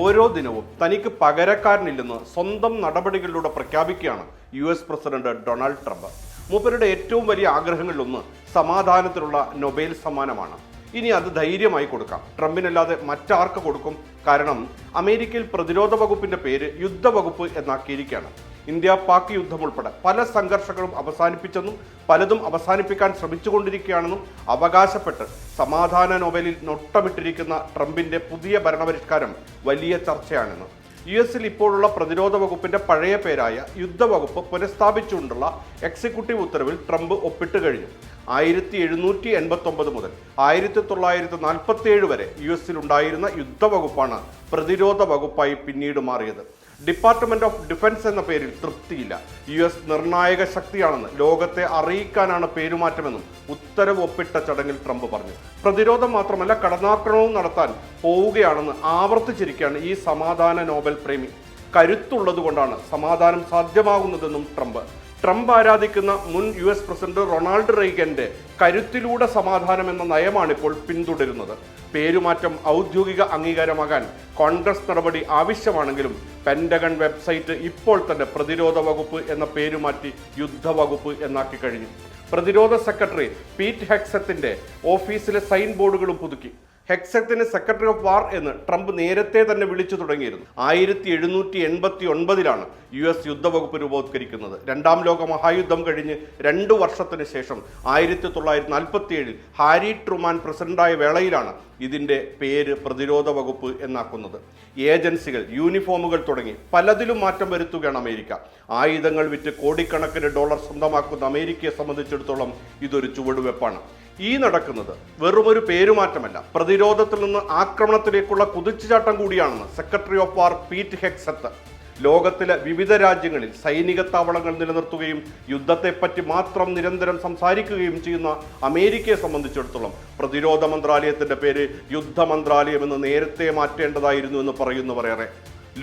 ഓരോ ദിനവും തനിക്ക് പകരക്കാരനില്ലെന്ന് സ്വന്തം നടപടികളിലൂടെ പ്രഖ്യാപിക്കുകയാണ് U S president Donald Trump. മൂപ്പരുടെ ഏറ്റവും വലിയ ആഗ്രഹങ്ങളിലൊന്ന് സമാധാനത്തിലുള്ള നൊബേൽ സമ്മാനമാണ്. ഇനി അത് ധൈര്യമായി കൊടുക്കാം. ട്രംപിനല്ലാതെ മറ്റാർക്ക് കൊടുക്കും? കാരണം അമേരിക്കയിൽ പ്രതിരോധ വകുപ്പിന്റെ പേര് യുദ്ധവകുപ്പ് എന്നാക്കിയിരിക്കുകയാണ്. ഇന്ത്യ പാക് യുദ്ധം ഉൾപ്പെടെ പല സംഘർഷങ്ങളും അവസാനിപ്പിച്ചെന്നും പലതും അവസാനിപ്പിക്കാൻ ശ്രമിച്ചുകൊണ്ടിരിക്കുകയാണെന്നും അവകാശപ്പെട്ട് സമാധാന നോവലിൽ നൊട്ടമിട്ടിരിക്കുന്ന ട്രംപിന്റെ പുതിയ ഭരണപരിഷ്കാരം വലിയ ചർച്ചയാണെന്ന്. യു എസിൽ ഇപ്പോഴുള്ള പ്രതിരോധ വകുപ്പിന്റെ പഴയ പേരായ യുദ്ധവകുപ്പ് പുനഃസ്ഥാപിച്ചുകൊണ്ടുള്ള എക്സിക്യൂട്ടീവ് ഉത്തരവിൽ ട്രംപ് ഒപ്പിട്ട് കഴിഞ്ഞു. ആയിരത്തി എഴുന്നൂറ്റി എൺപത്തി ഒമ്പത് മുതൽ ആയിരത്തി തൊള്ളായിരത്തി നാൽപ്പത്തി ഏഴ് വരെ യു എസിൽ ഉണ്ടായിരുന്ന യുദ്ധവകുപ്പാണ് പ്രതിരോധ വകുപ്പായി പിന്നീട് മാറിയത്. ഡിപ്പാർട്ട്മെന്റ് ഓഫ് ഡിഫൻസ് എന്ന പേരിൽ തൃപ്തിയില്ല. യു എസ് നിർണായക ശക്തിയാണെന്ന് ലോകത്തെ അറിയിക്കാനാണ് പേരുമാറ്റമെന്നും ഉത്തരവ് ഒപ്പിട്ട ചടങ്ങിൽ ട്രംപ് പറഞ്ഞു. പ്രതിരോധം മാത്രമല്ല കടന്നാക്രമണവും നടത്താൻ പോവുകയാണെന്ന് ആവർത്തിച്ചിരിക്കുകയാണ് ഈ സമാധാന നോബൽ പ്രേമി. കരുത്തുള്ളതുകൊണ്ടാണ് സമാധാനം സാധ്യമാകുന്നതെന്നും ട്രംപ് ട്രംപ് ആരാധിക്കുന്ന മുൻ യു എസ് പ്രസിഡന്റ് റൊണാൾഡ് റെയ്ഗന്റെ കരുത്തിലൂടെ സമാധാനം എന്ന നയമാണ് ഇപ്പോൾ പിന്തുടരുന്നത്. പേരുമാറ്റം ഔദ്യോഗിക അംഗീകാരമാകാൻ കോൺഗ്രസ് നടപടി ആവശ്യമാണെങ്കിലും പെന്റഗൺ വെബ്സൈറ്റ് ഇപ്പോൾ തന്നെ പ്രതിരോധ വകുപ്പ് എന്ന പേരുമാറ്റി യുദ്ധവകുപ്പ് എന്നാക്കി കഴിഞ്ഞു. പ്രതിരോധ സെക്രട്ടറി പീറ്റ് ഹെക്സത്തിന്റെ ഓഫീസിലെ സൈൻ ബോർഡുകളും പുതുക്കി. ഹെക്സത്തിന് സെക്രട്ടറി ഓഫ് വാർ എന്ന് ട്രംപ് നേരത്തെ തന്നെ വിളിച്ചു തുടങ്ങിയിരുന്നു. ആയിരത്തി എഴുന്നൂറ്റി എൺപത്തി ഒൻപതിലാണ് യു എസ് യുദ്ധവകുപ്പ് രൂപവത്കരിക്കുന്നത്. രണ്ടാം ലോക മഹായുദ്ധം കഴിഞ്ഞ് രണ്ടു വർഷത്തിന് ശേഷം ആയിരത്തി തൊള്ളായിരത്തി നാൽപ്പത്തി ഏഴിൽ ഹാരി ട്രുമാൻ പ്രസിഡന്റായ വേളയിലാണ് ഇതിന്റെ പേര് പ്രതിരോധ വകുപ്പ് എന്നാക്കുന്നത്. ഏജൻസികൾ യൂണിഫോമുകൾ തുടങ്ങി പലതിലും മാറ്റം വരുത്തുകയാണ് അമേരിക്ക. ആയുധങ്ങൾ വിറ്റ് കോടിക്കണക്കിന് ഡോളർ സ്വന്തമാക്കുന്ന അമേരിക്കയെ സംബന്ധിച്ചിടത്തോളം ഇതൊരു ചുവടുവെപ്പാണ്. ഈ നടക്കുന്നത് വെറുമൊരു പേരുമാറ്റമല്ല. പ്രതിരോധത്തിൽ നിന്ന് ആക്രമണത്തിലേക്കുള്ള കുതിച്ചുചാട്ടം കൂടിയാണെന്ന് secretary of war Pete Hegseth. ലോകത്തിലെ വിവിധ രാജ്യങ്ങളിൽ സൈനിക താവളങ്ങൾ നിലനിർത്തുകയും യുദ്ധത്തെപ്പറ്റി മാത്രം നിരന്തരം സംസാരിക്കുകയും ചെയ്യുന്ന അമേരിക്കയെ സംബന്ധിച്ചിടത്തോളം പ്രതിരോധ മന്ത്രാലയത്തിന്റെ പേര് യുദ്ധ മന്ത്രാലയം എന്ന് നേരത്തെ മാറ്റേണ്ടതായിരുന്നു എന്ന് പറയുന്നവരേറെ.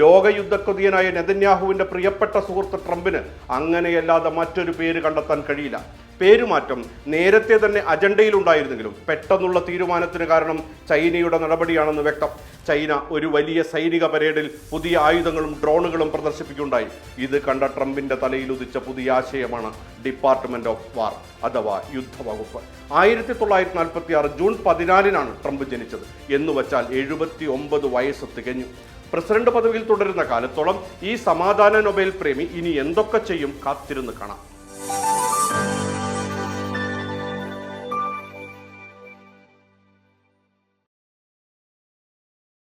ലോകയുദ്ധക്കൊതിയനായ നെതന്യാഹുവിന്റെ പ്രിയപ്പെട്ട സുഹൃത്ത് ട്രംപിന് അങ്ങനെയല്ലാതെ മറ്റൊരു പേര് കണ്ടെത്താൻ കഴിയില്ല. പേരുമാറ്റം നേരത്തെ തന്നെ അജണ്ടയിലുണ്ടായിരുന്നെങ്കിലും പെട്ടെന്നുള്ള തീരുമാനത്തിന് കാരണം ചൈനയുടെ നടപടിയാണെന്ന് വ്യക്തം. ചൈന ഒരു വലിയ സൈനിക പരേഡിൽ പുതിയ ആയുധങ്ങളും ഡ്രോണുകളും പ്രദർശിപ്പിക്കുകയുണ്ടായി. ഇത് കണ്ട ട്രംപിന്റെ തലയിൽ ഉദിച്ച പുതിയ ആശയമാണ് ഡിപ്പാർട്ട്മെന്റ് ഓഫ് വാർ അഥവാ യുദ്ധവകുപ്പ്. ആയിരത്തി തൊള്ളായിരത്തി നാൽപ്പത്തി ആറ് ജൂൺ പതിനാലിനാണ് ട്രംപ് ജനിച്ചത്. എന്ന് വച്ചാൽ എഴുപത്തി ഒമ്പത് വയസ്സ് തികഞ്ഞു. പ്രസിഡന്റ് പദവിയിൽ തുടരുന്ന കാലത്തോളം ഈ സമാധാന നൊബേൽ പ്രേമി ഇനി എന്തൊക്കെ ചെയ്യും കാത്തിരുന്ന് കാണാം.